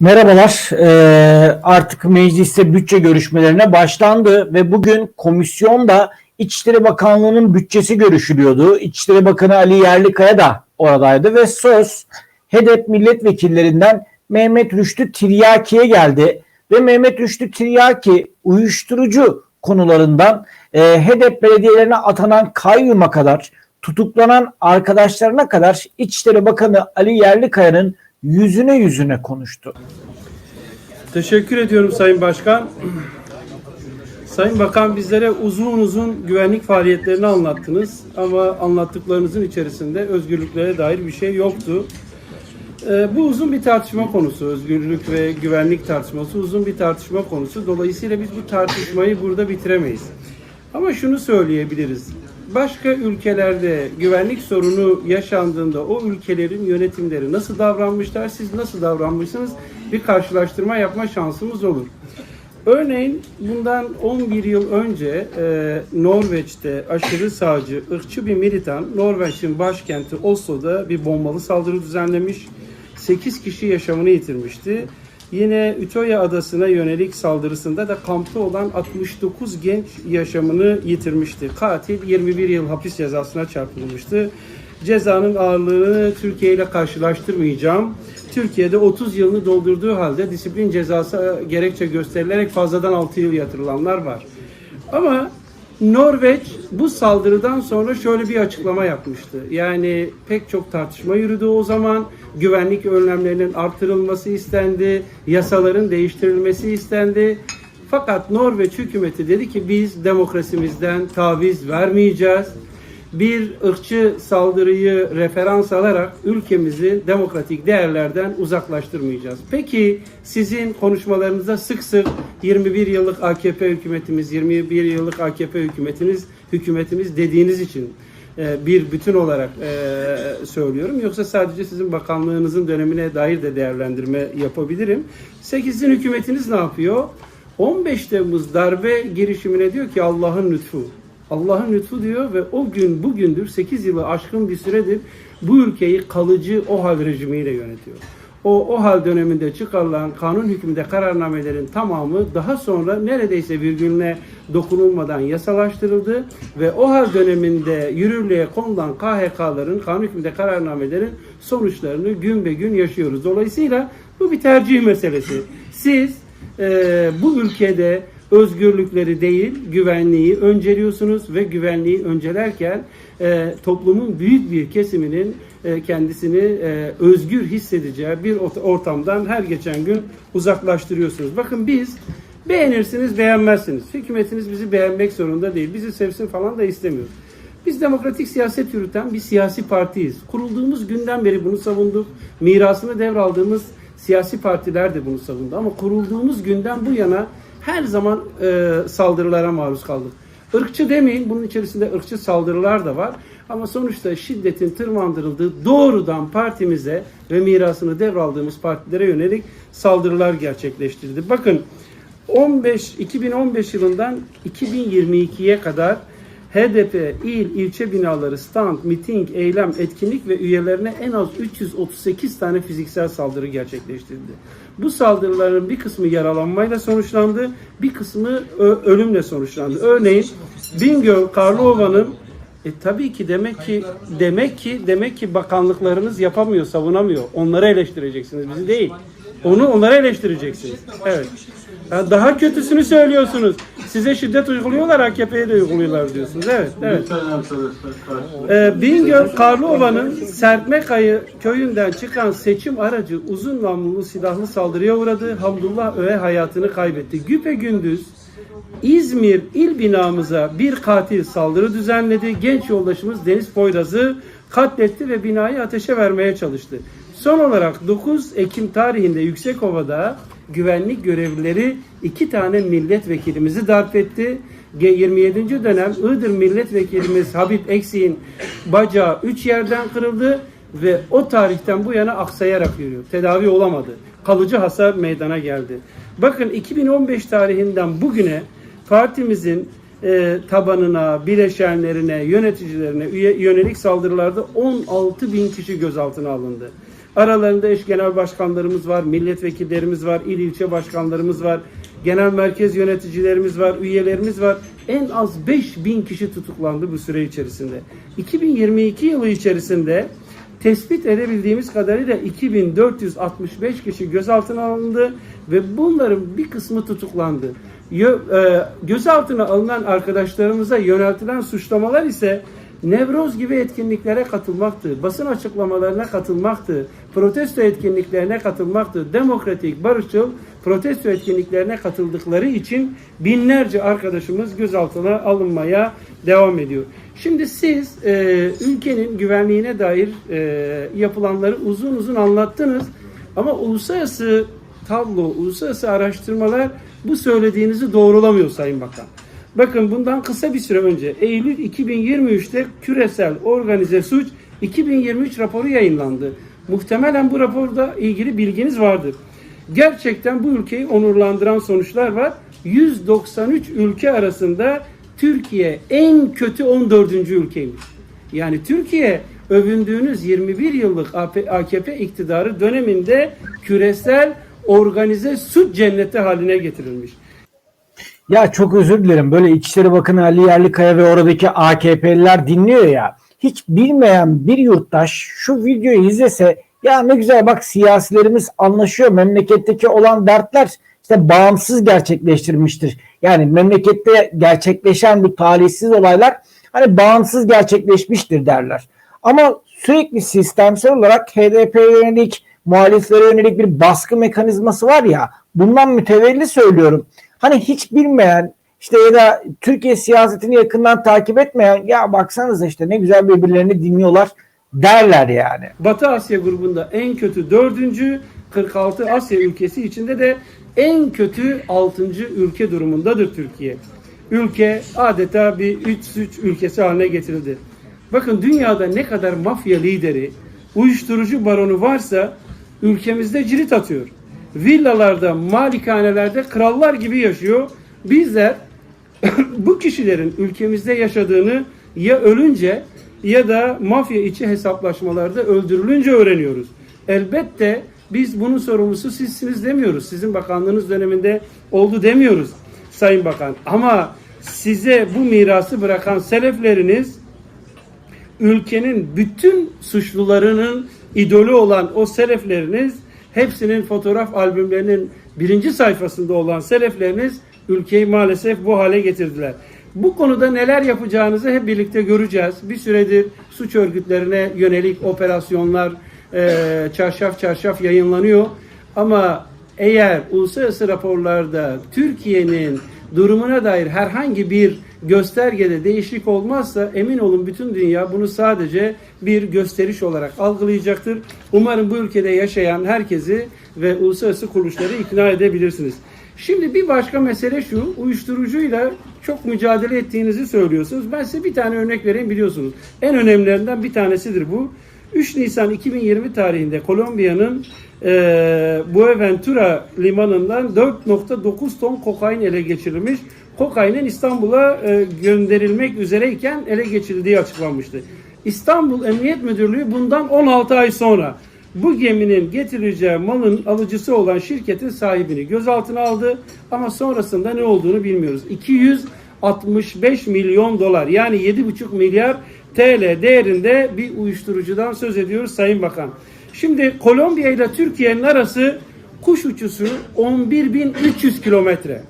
Merhabalar. Ee, artık mecliste bütçe görüşmelerine başlandı ve bugün komisyonda İçişleri Bakanlığı'nın bütçesi görüşülüyordu. İçişleri Bakanı Ali Yerlikaya da oradaydı ve söz HEDEP milletvekillerinden Mehmet Rüştü Tiryaki'ye geldi. Ve Mehmet Rüştü Tiryaki uyuşturucu konularından e, HEDEP belediyelerine atanan kayyuma kadar tutuklanan arkadaşlarına kadar İçişleri Bakanı Ali Yerlikaya'nın yüzüne yüzüne konuştu. Teşekkür ediyorum Sayın Başkan. Sayın Bakan bizlere uzun uzun güvenlik faaliyetlerini anlattınız ama anlattıklarınızın içerisinde özgürlüklere dair bir şey yoktu. Ee, bu uzun bir tartışma konusu. Özgürlük ve güvenlik tartışması uzun bir tartışma konusu. Dolayısıyla biz bu tartışmayı burada bitiremeyiz. Ama şunu söyleyebiliriz. Başka ülkelerde güvenlik sorunu yaşandığında o ülkelerin yönetimleri nasıl davranmışlar, siz nasıl davranmışsınız bir karşılaştırma yapma şansımız olur. Örneğin bundan 11 yıl önce e, Norveç'te aşırı sağcı, ırkçı bir militan Norveç'in başkenti Oslo'da bir bombalı saldırı düzenlemiş. 8 kişi yaşamını yitirmişti. Yine Ütopya adasına yönelik saldırısında da kampta olan 69 genç yaşamını yitirmişti. Katil 21 yıl hapis cezasına çarpılmıştı. Cezanın ağırlığını Türkiye ile karşılaştırmayacağım. Türkiye'de 30 yılını doldurduğu halde disiplin cezası gerekçe gösterilerek fazladan 6 yıl yatırılanlar var. Ama Norveç bu saldırıdan sonra şöyle bir açıklama yapmıştı. Yani pek çok tartışma yürüdü o zaman. Güvenlik önlemlerinin artırılması istendi. Yasaların değiştirilmesi istendi. Fakat Norveç hükümeti dedi ki biz demokrasimizden taviz vermeyeceğiz. Bir ırkçı saldırıyı referans alarak ülkemizi demokratik değerlerden uzaklaştırmayacağız. Peki sizin konuşmalarınızda sık sık 21 yıllık AKP hükümetimiz, 21 yıllık AKP hükümetiniz, hükümetimiz dediğiniz için e, bir bütün olarak e, söylüyorum. Yoksa sadece sizin bakanlığınızın dönemine dair de değerlendirme yapabilirim. 8'in hükümetiniz ne yapıyor? 15 Temmuz darbe girişimine diyor ki Allah'ın lütfu. Allah'ın lütfu diyor ve o gün bugündür 8 yılı aşkın bir süredir bu ülkeyi kalıcı OHAL rejimiyle yönetiyor. O OHAL döneminde çıkarılan kanun hükmünde kararnamelerin tamamı daha sonra neredeyse virgülüne dokunulmadan yasalaştırıldı ve OHAL döneminde yürürlüğe konulan KHK'ların kanun hükmünde kararnamelerin sonuçlarını gün be gün yaşıyoruz. Dolayısıyla bu bir tercih meselesi. Siz e, bu ülkede özgürlükleri değil güvenliği önceliyorsunuz ve güvenliği öncelerken e, toplumun büyük bir kesiminin e, kendisini e, özgür hissedeceği bir ort- ortamdan her geçen gün uzaklaştırıyorsunuz. Bakın biz beğenirsiniz beğenmezsiniz. Hükümetiniz bizi beğenmek zorunda değil. Bizi sevsin falan da istemiyoruz. Biz demokratik siyaset yürüten bir siyasi partiyiz. Kurulduğumuz günden beri bunu savunduk. Mirasını devraldığımız siyasi partiler de bunu savundu. Ama kurulduğumuz günden bu yana her zaman e, saldırılara maruz kaldık. Irkçı demeyin, bunun içerisinde ırkçı saldırılar da var. Ama sonuçta şiddetin tırmandırıldığı doğrudan partimize ve mirasını devraldığımız partilere yönelik saldırılar gerçekleştirdi. Bakın 15 2015 yılından 2022'ye kadar HDP il ilçe binaları, stand, miting, eylem, etkinlik ve üyelerine en az 338 tane fiziksel saldırı gerçekleştirildi. Bu saldırıların bir kısmı yaralanmayla sonuçlandı, bir kısmı ölümle sonuçlandı. Örneğin Bingöl, Karlova'nın e tabii ki demek ki demek ki demek ki bakanlıklarınız yapamıyor, savunamıyor. Onları eleştireceksiniz, bizi değil. Onu onları eleştireceksiniz. Evet. Daha kötüsünü söylüyorsunuz. Size şiddet uyguluyorlar, AKP'ye de uyguluyorlar diyorsunuz. Evet, evet. Ee, Bingöl Karlıova'nın Sertmekayı köyünden çıkan seçim aracı uzun namlulu silahlı saldırıya uğradı. Hamdullah Öğe hayatını kaybetti. Güpe gündüz İzmir il binamıza bir katil saldırı düzenledi. Genç yoldaşımız Deniz Poyraz'ı katletti ve binayı ateşe vermeye çalıştı. Son olarak 9 Ekim tarihinde Yüksekova'da güvenlik görevlileri iki tane milletvekilimizi darp etti. G- 27. dönem Iğdır milletvekilimiz Habib Eksik'in bacağı 3 yerden kırıldı ve o tarihten bu yana aksayarak yürüyor. Tedavi olamadı. Kalıcı hasar meydana geldi. Bakın 2015 tarihinden bugüne partimizin e, tabanına, bileşenlerine, yöneticilerine üye, yönelik saldırılarda 16 bin kişi gözaltına alındı. Aralarında eş genel başkanlarımız var, milletvekillerimiz var, il ilçe başkanlarımız var, genel merkez yöneticilerimiz var, üyelerimiz var. En az 5000 kişi tutuklandı bu süre içerisinde. 2022 yılı içerisinde tespit edebildiğimiz kadarıyla 2465 kişi gözaltına alındı ve bunların bir kısmı tutuklandı. E, gözaltına alınan arkadaşlarımıza yöneltilen suçlamalar ise Nevroz gibi etkinliklere katılmaktı, basın açıklamalarına katılmaktı, protesto etkinliklerine katılmaktı, demokratik, barışçıl protesto etkinliklerine katıldıkları için binlerce arkadaşımız gözaltına alınmaya devam ediyor. Şimdi siz e, ülkenin güvenliğine dair e, yapılanları uzun uzun anlattınız ama uluslararası tablo, uluslararası araştırmalar bu söylediğinizi doğrulamıyor Sayın Bakan. Bakın bundan kısa bir süre önce Eylül 2023'te küresel organize suç 2023 raporu yayınlandı. Muhtemelen bu raporda ilgili bilginiz vardır. Gerçekten bu ülkeyi onurlandıran sonuçlar var. 193 ülke arasında Türkiye en kötü 14. ülkeymiş. Yani Türkiye övündüğünüz 21 yıllık AKP iktidarı döneminde küresel organize suç cenneti haline getirilmiş. Ya çok özür dilerim. Böyle İçişleri Bakanı Ali Yerlikaya ve oradaki AKP'liler dinliyor ya. Hiç bilmeyen bir yurttaş şu videoyu izlese ya ne güzel bak siyasilerimiz anlaşıyor. Memleketteki olan dertler işte bağımsız gerçekleştirmiştir. Yani memlekette gerçekleşen bu talihsiz olaylar hani bağımsız gerçekleşmiştir derler. Ama sürekli sistemsel olarak HDP'ye yönelik, muhaliflere yönelik bir baskı mekanizması var ya bundan mütevelli söylüyorum. Hani hiç bilmeyen işte ya da Türkiye siyasetini yakından takip etmeyen ya baksanıza işte ne güzel birbirlerini dinliyorlar derler yani. Batı Asya grubunda en kötü dördüncü, 46 Asya ülkesi içinde de en kötü 6. ülke durumundadır Türkiye. Ülke adeta bir 3 suç ülkesi haline getirildi. Bakın dünyada ne kadar mafya lideri, uyuşturucu baronu varsa ülkemizde cirit atıyor. Villalarda, malikanelerde krallar gibi yaşıyor. Bizler bu kişilerin ülkemizde yaşadığını ya ölünce ya da mafya içi hesaplaşmalarda öldürülünce öğreniyoruz. Elbette biz bunun sorumlusu sizsiniz demiyoruz. Sizin bakanlığınız döneminde oldu demiyoruz Sayın Bakan. Ama size bu mirası bırakan selefleriniz ülkenin bütün suçlularının idolü olan o selefleriniz hepsinin fotoğraf albümlerinin birinci sayfasında olan selefleriniz ülkeyi maalesef bu hale getirdiler. Bu konuda neler yapacağınızı hep birlikte göreceğiz. Bir süredir suç örgütlerine yönelik operasyonlar e, çarşaf çarşaf yayınlanıyor. Ama eğer uluslararası raporlarda Türkiye'nin durumuna dair herhangi bir göstergede değişiklik olmazsa emin olun bütün dünya bunu sadece bir gösteriş olarak algılayacaktır. Umarım bu ülkede yaşayan herkesi ve uluslararası kuruluşları ikna edebilirsiniz. Şimdi bir başka mesele şu, uyuşturucuyla çok mücadele ettiğinizi söylüyorsunuz. Ben size bir tane örnek vereyim biliyorsunuz. En önemlilerinden bir tanesidir bu. 3 Nisan 2020 tarihinde Kolombiya'nın e, Buenaventura limanından 4.9 ton kokain ele geçirilmiş. Kokainin İstanbul'a e, gönderilmek üzereyken ele geçirildiği açıklanmıştı. İstanbul Emniyet Müdürlüğü bundan 16 ay sonra bu geminin getireceği malın alıcısı olan şirketin sahibini gözaltına aldı ama sonrasında ne olduğunu bilmiyoruz. 265 milyon dolar yani 7,5 milyar TL değerinde bir uyuşturucudan söz ediyoruz Sayın Bakan. Şimdi Kolombiya ile Türkiye'nin arası kuş uçusu 11.300 kilometre.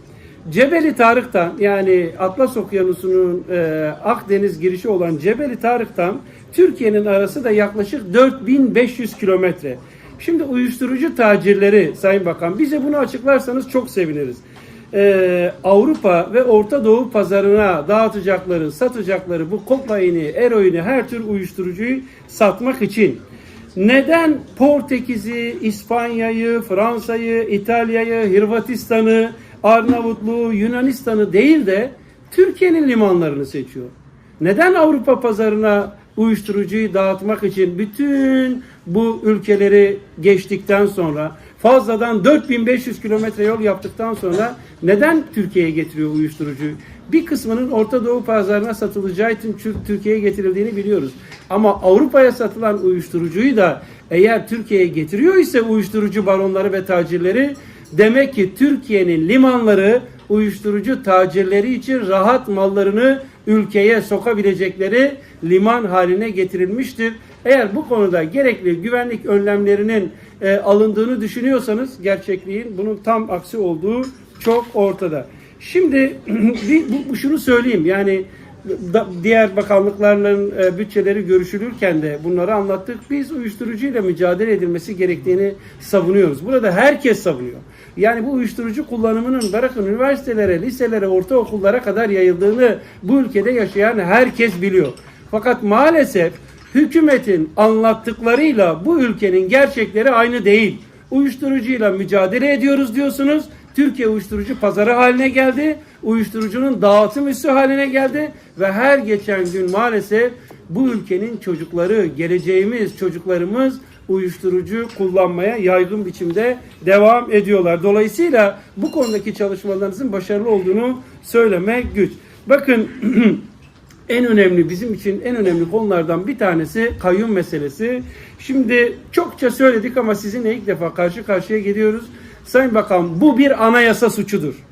Cebeli Tarık'tan yani Atlas Okyanusu'nun e, Akdeniz girişi olan Cebeli Tarık'tan Türkiye'nin arası da yaklaşık 4500 kilometre. Şimdi uyuşturucu tacirleri Sayın Bakan bize bunu açıklarsanız çok seviniriz. Ee, Avrupa ve Orta Doğu pazarına dağıtacakları, satacakları bu kokaini, eroini, her tür uyuşturucuyu satmak için neden Portekiz'i, İspanya'yı, Fransa'yı, İtalya'yı, Hırvatistan'ı, Arnavutluğu, Yunanistan'ı değil de Türkiye'nin limanlarını seçiyor? Neden Avrupa pazarına uyuşturucuyu dağıtmak için bütün bu ülkeleri geçtikten sonra fazladan 4500 kilometre yol yaptıktan sonra neden Türkiye'ye getiriyor uyuşturucuyu? Bir kısmının Orta Doğu pazarına satılacağı için Türk- Türkiye'ye getirildiğini biliyoruz. Ama Avrupa'ya satılan uyuşturucuyu da eğer Türkiye'ye getiriyor ise uyuşturucu baronları ve tacirleri demek ki Türkiye'nin limanları uyuşturucu tacirleri için rahat mallarını ülkeye sokabilecekleri liman haline getirilmiştir. Eğer bu konuda gerekli güvenlik önlemlerinin e, alındığını düşünüyorsanız gerçekliğin bunun tam aksi olduğu çok ortada. Şimdi bu şunu söyleyeyim yani da- diğer bakanlıkların e, bütçeleri görüşülürken de bunları anlattık. Biz uyuşturucuyla mücadele edilmesi gerektiğini savunuyoruz. Burada herkes savunuyor. Yani bu uyuşturucu kullanımının bırakın üniversitelere, liselere, ortaokullara kadar yayıldığını bu ülkede yaşayan herkes biliyor. Fakat maalesef hükümetin anlattıklarıyla bu ülkenin gerçekleri aynı değil. Uyuşturucuyla mücadele ediyoruz diyorsunuz. Türkiye uyuşturucu pazarı haline geldi. Uyuşturucunun dağıtım üssü haline geldi ve her geçen gün maalesef bu ülkenin çocukları, geleceğimiz çocuklarımız uyuşturucu kullanmaya yaygın biçimde devam ediyorlar. Dolayısıyla bu konudaki çalışmalarınızın başarılı olduğunu söylemek güç. Bakın en önemli bizim için en önemli konulardan bir tanesi kayyum meselesi. Şimdi çokça söyledik ama sizinle ilk defa karşı karşıya geliyoruz. Sayın Bakan bu bir anayasa suçudur.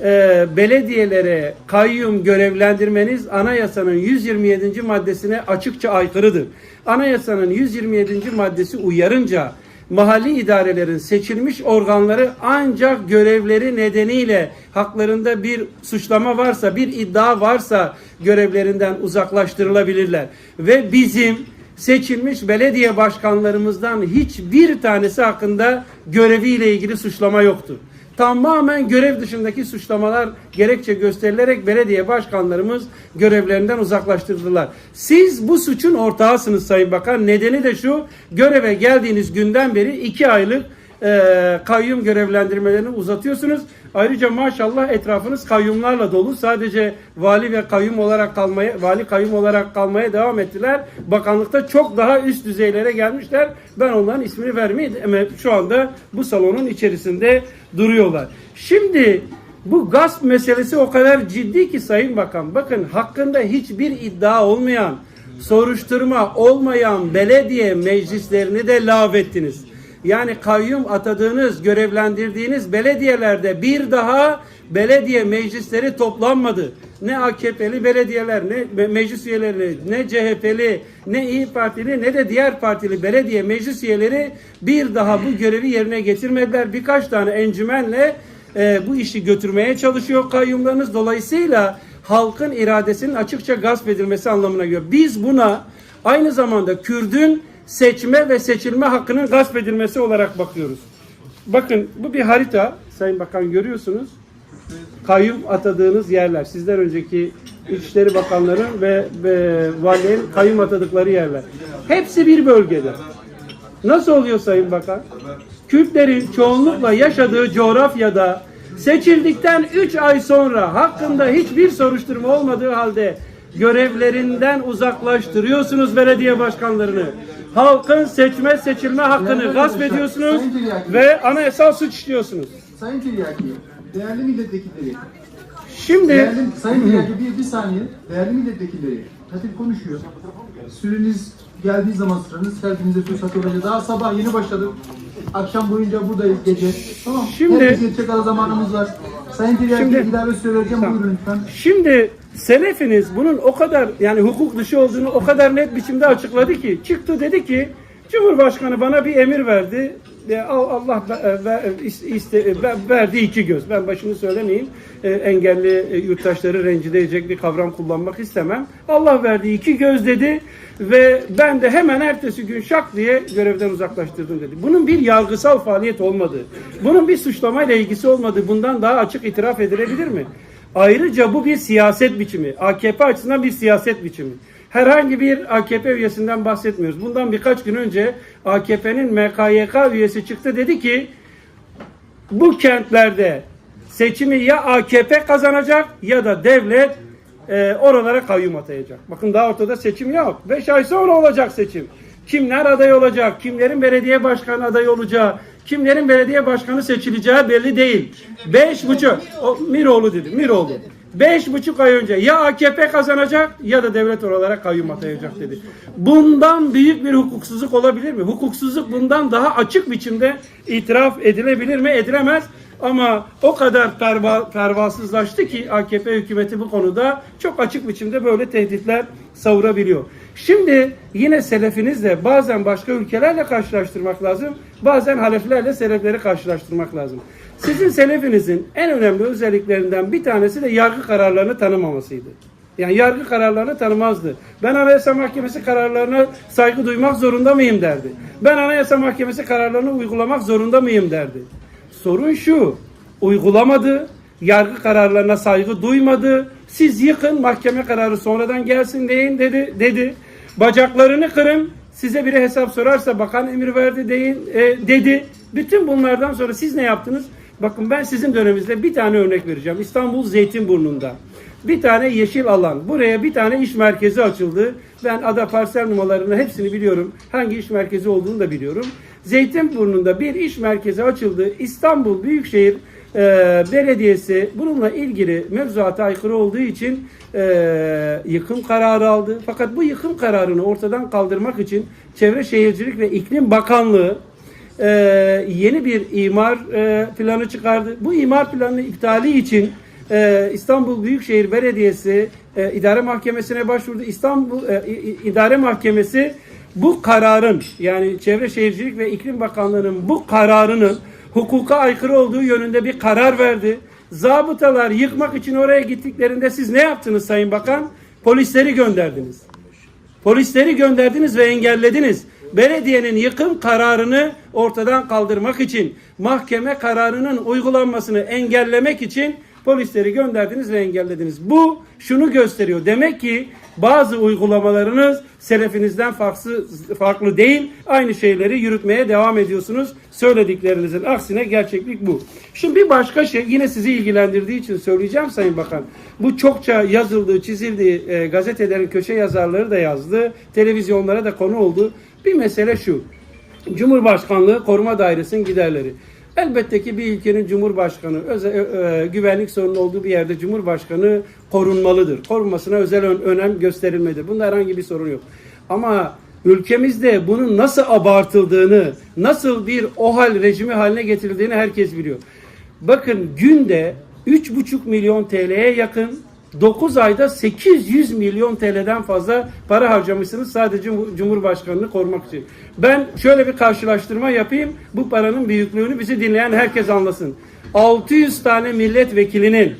Ee, belediyelere kayyum görevlendirmeniz anayasanın 127. maddesine açıkça aykırıdır. Anayasanın 127. maddesi uyarınca mahalli idarelerin seçilmiş organları ancak görevleri nedeniyle haklarında bir suçlama varsa, bir iddia varsa görevlerinden uzaklaştırılabilirler. Ve bizim seçilmiş belediye başkanlarımızdan hiçbir tanesi hakkında göreviyle ilgili suçlama yoktu. Tamamen görev dışındaki suçlamalar gerekçe gösterilerek belediye başkanlarımız görevlerinden uzaklaştırdılar. Siz bu suçun ortağısınız Sayın Bakan. Nedeni de şu, göreve geldiğiniz günden beri iki aylık e, kayyum görevlendirmelerini uzatıyorsunuz. Ayrıca maşallah etrafınız kayyumlarla dolu. Sadece vali ve kayyum olarak kalmaya, vali kayyum olarak kalmaya devam ettiler. Bakanlıkta çok daha üst düzeylere gelmişler. Ben onların ismini vermeyeyim şu anda bu salonun içerisinde duruyorlar. Şimdi bu gasp meselesi o kadar ciddi ki Sayın Bakan. Bakın hakkında hiçbir iddia olmayan, soruşturma olmayan belediye meclislerini de lağvettiniz. Yani kayyum atadığınız, görevlendirdiğiniz belediyelerde bir daha belediye meclisleri toplanmadı. Ne AKP'li belediyeler, ne me- meclis üyeleri, ne CHP'li, ne İyi Partili, ne de diğer partili belediye meclis üyeleri bir daha bu görevi yerine getirmediler. Birkaç tane encümenle e, bu işi götürmeye çalışıyor kayyumlarınız. Dolayısıyla halkın iradesinin açıkça gasp edilmesi anlamına geliyor. Biz buna aynı zamanda Kürdün seçme ve seçilme hakkının gasp edilmesi olarak bakıyoruz. Bakın bu bir harita. Sayın Bakan görüyorsunuz. Kayyum atadığınız yerler. Sizden önceki İçişleri Bakanların ve, ve valilerin kayyum atadıkları yerler. Hepsi bir bölgede. Nasıl oluyor Sayın Bakan? Kürtlerin çoğunlukla yaşadığı coğrafyada seçildikten 3 ay sonra hakkında hiçbir soruşturma olmadığı halde görevlerinden uzaklaştırıyorsunuz belediye başkanlarını. Halkın seçme seçilme hakkını gasp ediyorsunuz ve anayasal suç işliyorsunuz. Sayın Tiryaki, değerli milletvekilleri, Şimdi değerli, Sayın Tiryaki bir, bir saniye, değerli milletvekilleri, Hatip konuşuyor. Süreniz geldiği zaman sıranız hepinize fırsat olacak. Daha sabah yeni başladık. Akşam boyunca buradayız gece. Tamam. Şimdi- Herkes yetecek kadar zamanımız var. Sayın Tiryaki ilave süre vereceğim. Buyurun lütfen. Şimdi selefiniz bunun o kadar yani hukuk dışı olduğunu o kadar net biçimde açıkladı ki çıktı dedi ki Cumhurbaşkanı bana bir emir verdi. E, Al- Allah e, ver- verdi iki göz. Ben başını söylemeyeyim. E, engelli e, yurttaşları rencide edecek bir kavram kullanmak istemem. Allah verdi iki göz dedi ve ben de hemen ertesi gün şak diye görevden uzaklaştırdım dedi. Bunun bir yargısal faaliyet olmadığı, bunun bir suçlamayla ilgisi olmadığı bundan daha açık itiraf edilebilir mi? Ayrıca bu bir siyaset biçimi. AKP açısından bir siyaset biçimi. Herhangi bir AKP üyesinden bahsetmiyoruz. Bundan birkaç gün önce AKP'nin MKYK üyesi çıktı dedi ki bu kentlerde seçimi ya AKP kazanacak ya da devlet e, oralara kayyum atayacak. Bakın daha ortada seçim yok. 5 ay sonra olacak seçim. Kimler aday olacak, kimlerin belediye başkanı adayı olacağı, kimlerin belediye başkanı seçileceği belli değil. Beş buçuk, o Miroğlu dedi, Miroğlu. Beş buçuk ay önce ya AKP kazanacak ya da devlet olarak kayyum atayacak dedi. Bundan büyük bir hukuksuzluk olabilir mi? Hukuksuzluk bundan daha açık biçimde itiraf edilebilir mi? Edilemez. Ama o kadar perva, pervasızlaştı ki AKP hükümeti bu konuda çok açık biçimde böyle tehditler savurabiliyor. Şimdi yine selefinizle bazen başka ülkelerle karşılaştırmak lazım. Bazen haleflerle selefleri karşılaştırmak lazım. Sizin selefinizin en önemli özelliklerinden bir tanesi de yargı kararlarını tanımamasıydı. Yani yargı kararlarını tanımazdı. Ben Anayasa Mahkemesi kararlarına saygı duymak zorunda mıyım derdi. Ben Anayasa Mahkemesi kararlarını uygulamak zorunda mıyım derdi. Sorun şu, uygulamadı, yargı kararlarına saygı duymadı. Siz yıkın, mahkeme kararı sonradan gelsin deyin dedi. dedi. Bacaklarını kırın, size biri hesap sorarsa bakan emir verdi deyin e, dedi. Bütün bunlardan sonra siz ne yaptınız? Bakın ben sizin döneminizde bir tane örnek vereceğim. İstanbul Zeytinburnu'nda. Bir tane yeşil alan. Buraya bir tane iş merkezi açıldı. Ben ada parsel numaralarını hepsini biliyorum. Hangi iş merkezi olduğunu da biliyorum. Zeytinburnu'nda bir iş merkezi açıldı. İstanbul Büyükşehir e, Belediyesi bununla ilgili mevzuata aykırı olduğu için e, yıkım kararı aldı. Fakat bu yıkım kararını ortadan kaldırmak için Çevre Şehircilik ve İklim Bakanlığı e, yeni bir imar e, planı çıkardı. Bu imar planı iptali için e, İstanbul Büyükşehir Belediyesi e, İdare Mahkemesi'ne başvurdu. İstanbul e, İdare Mahkemesi bu kararın yani Çevre Şehircilik ve İklim Bakanlığı'nın bu kararının hukuka aykırı olduğu yönünde bir karar verdi. Zabıtalar yıkmak için oraya gittiklerinde siz ne yaptınız Sayın Bakan? Polisleri gönderdiniz. Polisleri gönderdiniz ve engellediniz. Belediyenin yıkım kararını ortadan kaldırmak için, mahkeme kararının uygulanmasını engellemek için polisleri gönderdiniz ve engellediniz. Bu şunu gösteriyor. Demek ki bazı uygulamalarınız selefinizden farklı, farklı değil. Aynı şeyleri yürütmeye devam ediyorsunuz. Söylediklerinizin aksine gerçeklik bu. Şimdi bir başka şey yine sizi ilgilendirdiği için söyleyeceğim Sayın Bakan. Bu çokça yazıldığı, çizildiği e, gazetelerin köşe yazarları da yazdı. Televizyonlara da konu oldu. Bir mesele şu. Cumhurbaşkanlığı Koruma Dairesi'nin giderleri. Elbette ki bir ülkenin cumhurbaşkanı, özel, e, e, güvenlik sorunu olduğu bir yerde cumhurbaşkanı korunmalıdır. Korunmasına özel ön- önem gösterilmelidir. Bunda herhangi bir sorun yok. Ama ülkemizde bunun nasıl abartıldığını, nasıl bir OHAL rejimi haline getirildiğini herkes biliyor. Bakın günde 3,5 milyon TL'ye yakın 9 ayda 800 milyon TL'den fazla para harcamışsınız sadece Cumhurbaşkanını korumak için. Ben şöyle bir karşılaştırma yapayım. Bu paranın büyüklüğünü bizi dinleyen herkes anlasın. 600 tane milletvekilinin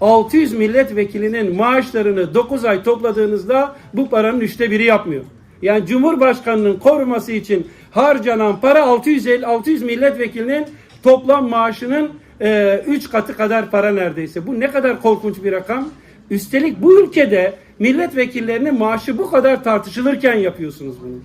600 milletvekilinin maaşlarını 9 ay topladığınızda bu paranın üçte biri yapmıyor. Yani Cumhurbaşkanının koruması için harcanan para 650 600 milletvekilinin toplam maaşının 3 katı kadar para neredeyse. Bu ne kadar korkunç bir rakam. Üstelik bu ülkede milletvekillerinin maaşı bu kadar tartışılırken yapıyorsunuz bunu.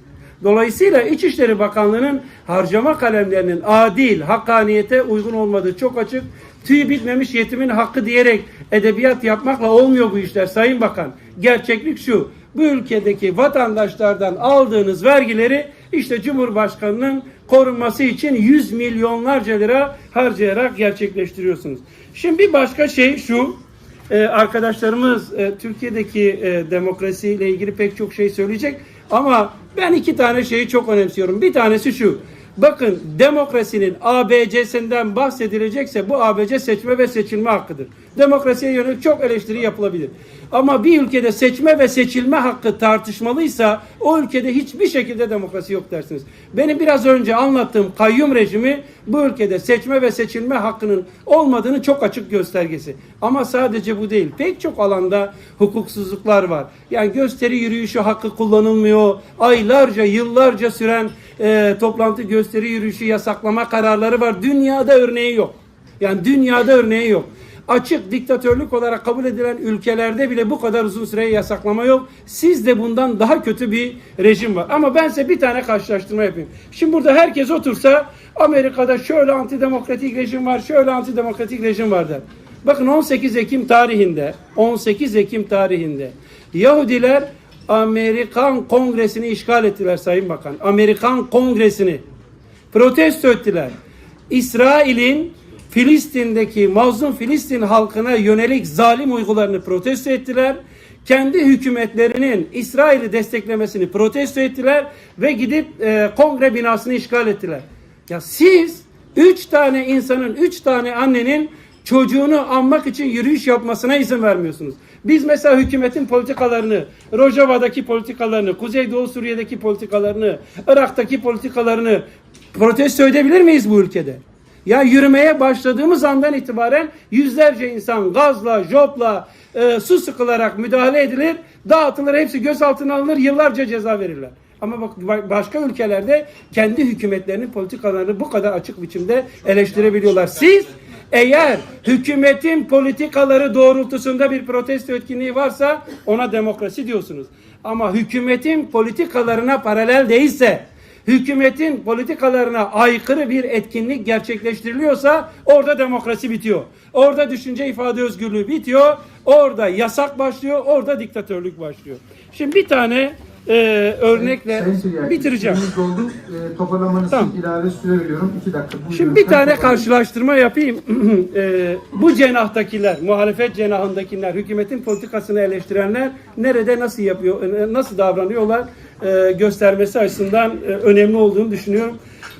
Dolayısıyla İçişleri Bakanlığı'nın harcama kalemlerinin adil, hakkaniyete uygun olmadığı çok açık. Tüy bitmemiş yetimin hakkı diyerek edebiyat yapmakla olmuyor bu işler Sayın Bakan. Gerçeklik şu. Bu ülkedeki vatandaşlardan aldığınız vergileri işte Cumhurbaşkanı'nın korunması için yüz milyonlarca lira harcayarak gerçekleştiriyorsunuz. Şimdi bir başka şey şu. Ee, arkadaşlarımız e, Türkiye'deki e, demokrasiyle ilgili pek çok şey söyleyecek ama ben iki tane şeyi çok önemsiyorum. Bir tanesi şu. Bakın demokrasinin ABC'sinden bahsedilecekse bu ABC seçme ve seçilme hakkıdır. Demokrasiye yönelik çok eleştiri yapılabilir. Ama bir ülkede seçme ve seçilme hakkı tartışmalıysa o ülkede hiçbir şekilde demokrasi yok dersiniz. Benim biraz önce anlattığım kayyum rejimi bu ülkede seçme ve seçilme hakkının olmadığını çok açık göstergesi. Ama sadece bu değil. Pek çok alanda hukuksuzluklar var. Yani gösteri yürüyüşü hakkı kullanılmıyor. Aylarca, yıllarca süren e, toplantı gösteri yürüyüşü yasaklama kararları var. Dünyada örneği yok. Yani dünyada örneği yok. Açık diktatörlük olarak kabul edilen ülkelerde bile bu kadar uzun süre yasaklama yok. Sizde bundan daha kötü bir rejim var. Ama ben size bir tane karşılaştırma yapayım. Şimdi burada herkes otursa Amerika'da şöyle antidemokratik rejim var, şöyle antidemokratik rejim var der. Bakın 18 Ekim tarihinde, 18 Ekim tarihinde Yahudiler Amerikan Kongresini işgal ettiler Sayın Bakan. Amerikan Kongresini protesto ettiler. İsrail'in Filistin'deki mazlum Filistin halkına yönelik zalim uygularını protesto ettiler. Kendi hükümetlerinin İsrail'i desteklemesini protesto ettiler ve gidip e, kongre binasını işgal ettiler. Ya siz üç tane insanın, üç tane annenin çocuğunu anmak için yürüyüş yapmasına izin vermiyorsunuz. Biz mesela hükümetin politikalarını, Rojava'daki politikalarını, Kuzeydoğu Suriye'deki politikalarını, Irak'taki politikalarını protesto edebilir miyiz bu ülkede? Ya yürümeye başladığımız andan itibaren yüzlerce insan gazla, jopla, e, su sıkılarak müdahale edilir, dağıtılır, hepsi gözaltına alınır, yıllarca ceza verirler. Ama bak ba- başka ülkelerde kendi hükümetlerinin politikalarını bu kadar açık biçimde eleştirebiliyorlar. Siz eğer hükümetin politikaları doğrultusunda bir protesto etkinliği varsa ona demokrasi diyorsunuz. Ama hükümetin politikalarına paralel değilse, hükümetin politikalarına aykırı bir etkinlik gerçekleştiriliyorsa orada demokrasi bitiyor. Orada düşünce ifade özgürlüğü bitiyor. Orada yasak başlıyor. Orada diktatörlük başlıyor. Şimdi bir tane e, örnekle Sayın Süreyya, bitireceğim. doldu. E, toparlamanız Tamam. ilave süre veriyorum. İki dakika. Bu Şimdi bir tane karşılaştırma yapayım. Eee, bu cenahtakiler, muhalefet cenahındakiler, hükümetin politikasını eleştirenler nerede nasıl yapıyor, e, nasıl davranıyorlar e, göstermesi açısından e, önemli olduğunu düşünüyorum.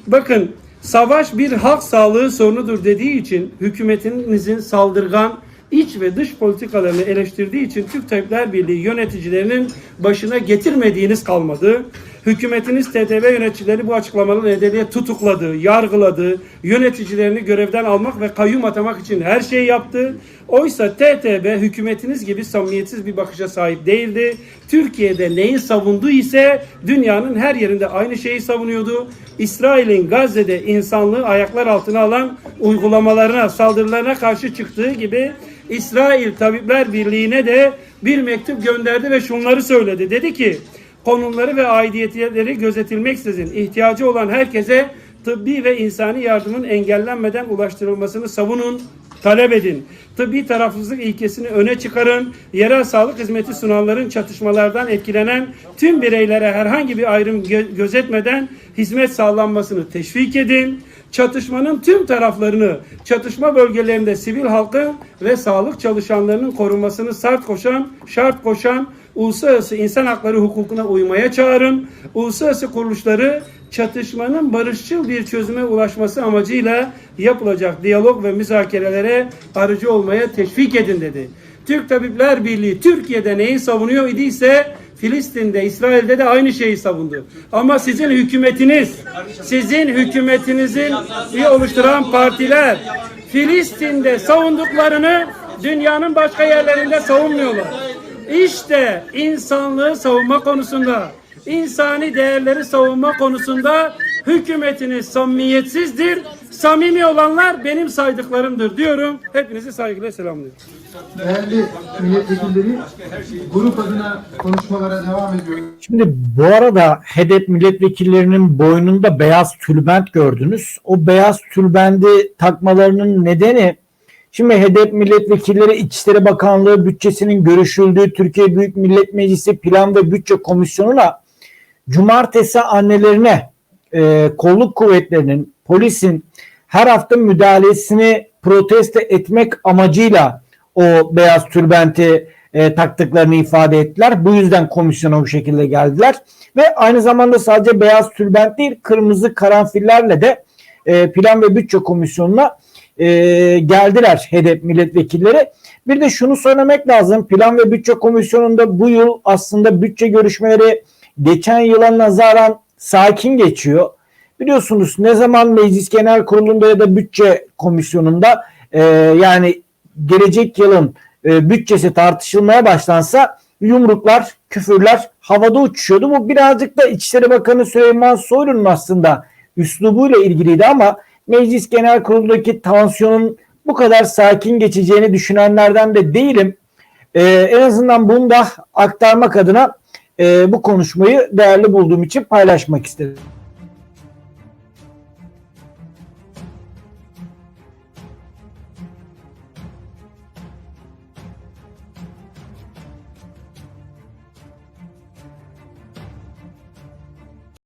Bakın savaş bir halk sağlığı sorunudur dediği için hükümetinizin saldırgan iç ve dış politikalarını eleştirdiği için Türk Tabipler Birliği yöneticilerinin başına getirmediğiniz kalmadı. Hükümetiniz TTV yöneticileri bu açıklamaları nedeniyle tutukladı, yargıladı, yöneticilerini görevden almak ve kayyum atamak için her şeyi yaptı. Oysa TTB hükümetiniz gibi samimiyetsiz bir bakışa sahip değildi. Türkiye'de neyi savundu ise dünyanın her yerinde aynı şeyi savunuyordu. İsrail'in Gazze'de insanlığı ayaklar altına alan uygulamalarına, saldırılarına karşı çıktığı gibi İsrail Tabipler Birliği'ne de bir mektup gönderdi ve şunları söyledi. Dedi ki konumları ve aidiyetleri gözetilmeksizin ihtiyacı olan herkese tıbbi ve insani yardımın engellenmeden ulaştırılmasını savunun, talep edin. Tıbbi tarafsızlık ilkesini öne çıkarın. Yerel sağlık hizmeti sunanların çatışmalardan etkilenen tüm bireylere herhangi bir ayrım gö- gözetmeden hizmet sağlanmasını teşvik edin. Çatışmanın tüm taraflarını, çatışma bölgelerinde sivil halkın ve sağlık çalışanlarının korunmasını şart koşan, şart koşan uluslararası insan hakları hukukuna uymaya çağırın. Uluslararası kuruluşları çatışmanın barışçıl bir çözüme ulaşması amacıyla yapılacak diyalog ve müzakerelere aracı olmaya teşvik edin dedi. Türk Tabipler Birliği Türkiye'de neyi savunuyor idiyse Filistin'de, İsrail'de de aynı şeyi savundu. Ama sizin hükümetiniz, sizin hükümetinizin üye oluşturan partiler Filistin'de savunduklarını dünyanın başka yerlerinde savunmuyorlar. İşte insanlığı savunma konusunda, insani değerleri savunma konusunda hükümetiniz samimiyetsizdir. Samimi olanlar benim saydıklarımdır diyorum. Hepinizi saygıyla selamlıyorum. Değerli milletvekilleri, grup adına konuşmalara devam ediyoruz. Şimdi bu arada HEDEP milletvekillerinin boynunda beyaz tülbent gördünüz. O beyaz tülbendi takmalarının nedeni şimdi HEDEP milletvekilleri İçişleri Bakanlığı bütçesinin görüşüldüğü Türkiye Büyük Millet Meclisi Plan ve Bütçe Komisyonu'na cumartesi annelerine e, kolluk kuvvetlerinin, polisin her hafta müdahalesini protesto etmek amacıyla o beyaz tülbenti e, taktıklarını ifade ettiler. Bu yüzden komisyona bu şekilde geldiler. Ve aynı zamanda sadece beyaz tülbent değil kırmızı karanfillerle de e, plan ve bütçe komisyonuna e, geldiler HEDEP milletvekilleri. Bir de şunu söylemek lazım. Plan ve bütçe komisyonunda bu yıl aslında bütçe görüşmeleri geçen yıla nazaran sakin geçiyor. Biliyorsunuz ne zaman Meclis Genel Kurulu'nda ya da bütçe komisyonunda e, yani gelecek yılın e, bütçesi tartışılmaya başlansa yumruklar, küfürler havada uçuşuyordu. Bu birazcık da İçişleri Bakanı Süleyman Soylu'nun aslında üslubuyla ilgiliydi ama Meclis Genel Kurulu'ndaki tansiyonun bu kadar sakin geçeceğini düşünenlerden de değilim. E, en azından bunu da aktarmak adına e, bu konuşmayı değerli bulduğum için paylaşmak istedim.